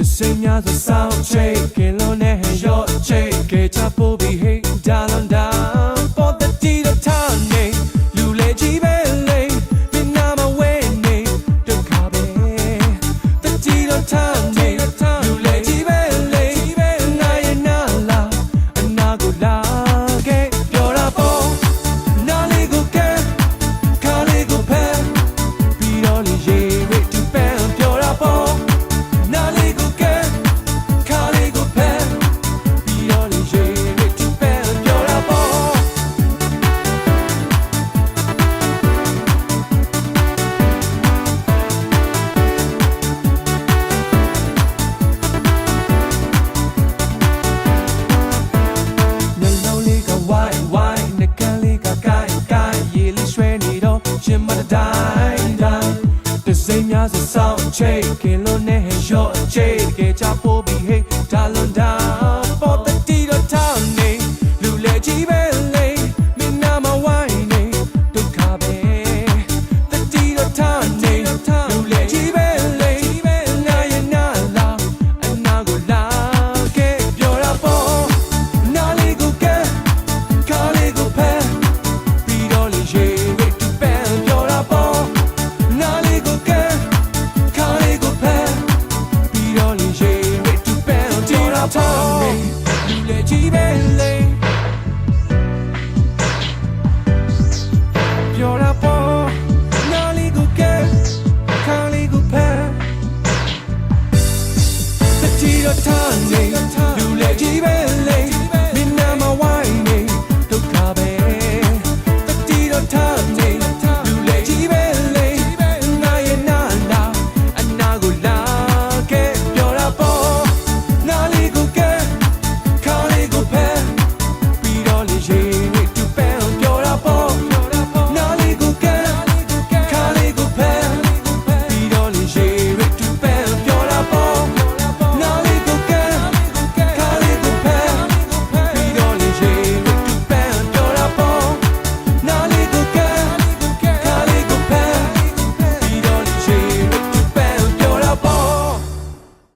တစ်စိမ်းများစွာစောင့်ချိန်ကင်လုံးနဲ့ဟန်ရော့ချိန်ကြေချပို့ပြီး တိုင်းတိုင်းတစိမ့်များစဆောင်ချိန်ခင်လို့နဲ့ရော့ချိန်ကြချဖို့ တော့ထားနေလူလည်းကြီးပဲ